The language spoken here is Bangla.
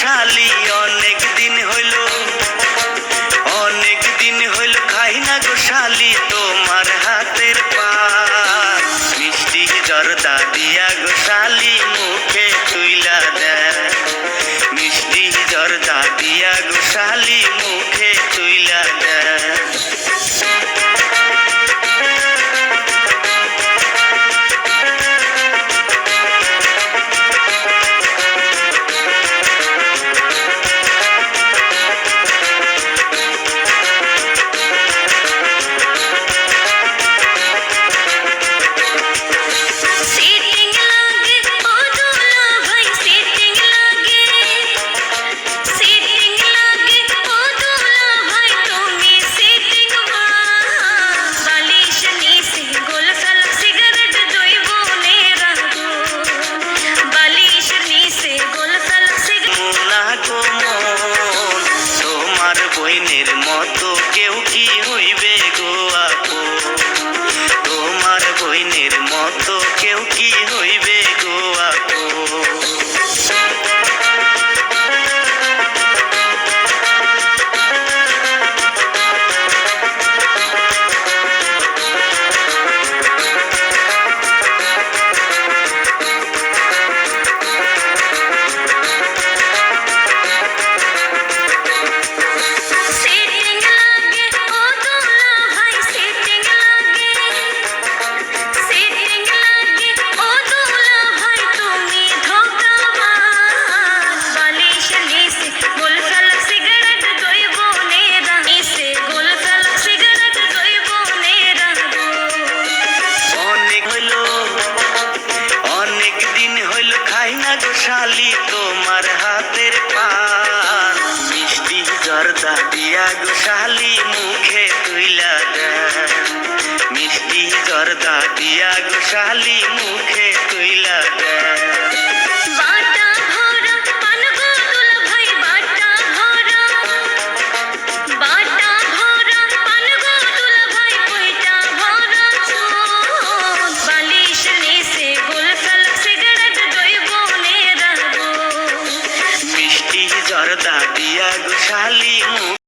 শালি অনেক দিন হইল। অনেক দিন হইল খাই না গো তোমার হাতের পান মিষ্টি জর্দা দিয়া গো শালি, মুখে তুইলা দেয়। মিষ্টি জর্দা দিয়া গো শালি, মুখে শালি তোমার হাতের পান। মিষ্টি জর্দা দিয়া গো মুখে তুইলা মিষ্টি জর্দা দিয়া গো মুখে তুইলা দেন।